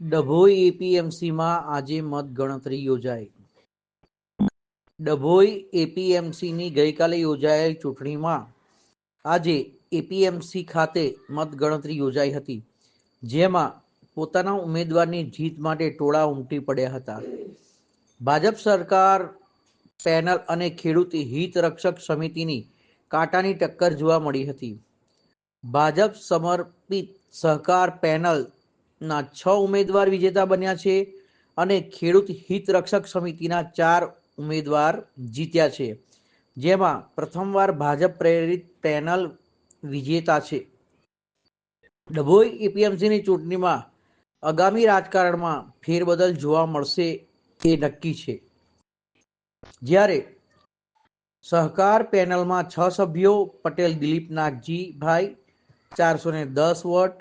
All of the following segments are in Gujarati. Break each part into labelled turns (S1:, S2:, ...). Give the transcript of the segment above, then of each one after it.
S1: ડભોઈ એપીએમસીમાં આજે મતગણતરી યોજાઈ. ડભોઈ એપીએમસીની ગઈકાલે યોજાયેલ ચૂંટણીમાં આજે એપીએમસી ખાતે મતગણતરી યોજાઈ હતી, જેમાં પોતાના ઉમેદવારની જીત માટે ટોળા ઉમટી પડ્યા હતા. ભાજપ સરકાર, પેનલ અને ખેડૂત હિત રક્ષક સમિતિની કાંટાની ટક્કર જોવા મળી હતી. ભાજપ સમર્પિત સહકાર પેનલના છ ઉમેદવાર વિજેતા બન્યા છે અને ખેડૂત હિત રક્ષક સમિતિના ચાર ઉમેદવાર જીત્યા છે. જેમાં પ્રથમવાર ભાજપ પ્રેરિત પેનલ વિજેતા છે. ડભોઈ એપીએમસીની ચૂંટણીમાં આગામી રાજકારણમાં ફેરબદલ જોવા મળશે એ નક્કી છે. જ્યારે સહકાર પેનલમાં છ સભ્યો પટેલ દિલીપ નાગજીભાઈ ચારસો ને દસ વોટ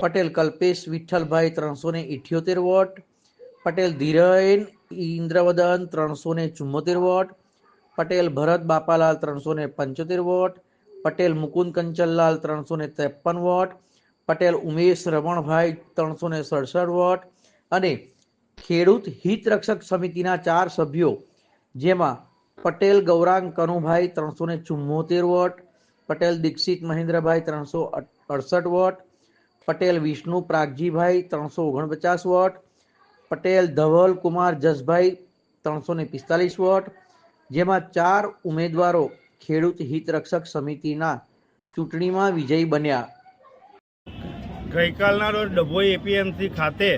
S1: પટેલ, કલ્પેશ, વિઠ્ઠલભાઈ ત્રણસો ને ઇઠ્યોતેર વોટ. પટેલ, ધીરેન ઇન્દ્રવદન ત્રણસો ને ચુમ્મોતેર વોટ. પટેલ, ભરત બાપાલાલ ત્રણસો ને પંચોતેર વોટ. પટેલ, મુકુંદ કંચનલાલ ત્રણસો ને ત્રેપન વોટ. પટેલ, ઉમેશ રમણભાઈ ત્રણસો ને સડસઠ વોટ. અને ખેડૂત હિત રક્ષક સમિતિના ચાર સભ્યો, જેમાં પટેલ, ગૌરાંગ કનુભાઈ ત્રણસો ને ચુમ્મોતેર વોટ. પટેલ, દીક્ષિત મહેન્દ્રભાઈ ત્રણસો અડસઠ વોટ. પટેલ વિષ્ણુ પ્રાગજીભાઈ ત્રણસો ઓગણપચાસ વોટ, પટેલ ધવલ કુમાર જસભાઈ ત્રણસો ને પિસ્તાલીસ વોટ, જેમાં ચાર ઉમેદવારો ખેડૂત હિતરક્ષક સમિતિના ચૂંટણીમાં વિજયી બન્યા.
S2: ગઈકાલના રોજ ડભોઈ એપીએમસી ખાતે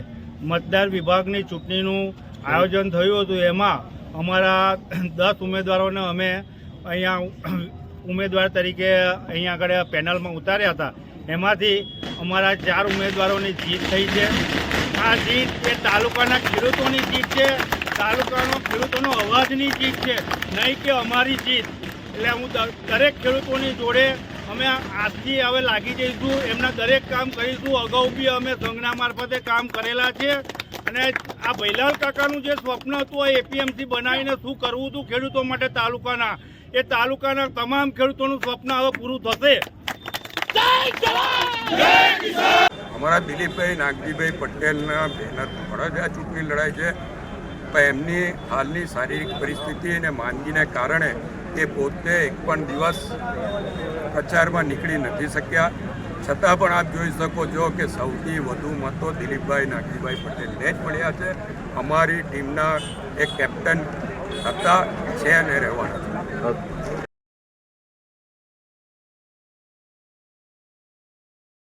S2: મતદાર વિભાગની ચૂંટણીનું આયોજન થયું હતું. એમાં અમારા દસ ઉમેદવારોને અમે અહીંયા ઉમેદવાર તરીકે અહીંયા આગળ પેનલમાં ઉતાર્યા હતા. એમાંથી અમારા ચાર ઉમેદવારોની જીત થઈ છે. આ જીત એ તાલુકાના ખેડૂતોની જીત છે. તાલુકાનો ખેડૂતોનો અવાજની જીત છે. નહીં કે અમારી જીત. એટલે હું દરેક ખેડૂતોની જોડે અમે આજથી હવે લાગી જઈશું. એમના દરેક કામ કરીશું. અગાઉ બી અમે સંઘના મારફતે કામ કરેલા છે. અને આ ભૈલાલ કાકાનું જે સ્વપ્ન હતું આ એપીએમસી બનાવીને શું કરવું હતું ખેડૂતો માટે તાલુકાના, એ તાલુકાના તમામ ખેડૂતોનું સ્વપ્ન હવે પૂરું થશે.
S3: અમારા દિલીપભાઈ, નાગજીભાઈ પટેલના બેનર પર જ આ ચૂંટણી લડાઈ છે. પણ એમની હાલની શારીરિક પરિસ્થિતિ અને માંદગીને કારણે એ પોતે એક પણ દિવસ પ્રચારમાં નીકળી નથી શક્યા. છતાં પણ આપ જોઈ શકો છો કે સૌથી વધુ મતો દિલીપભાઈ, નાગજીભાઈ પટેલને જ મળ્યા છે. અમારી ટીમના એક કેપ્ટન હતા, છે અને રહેવાના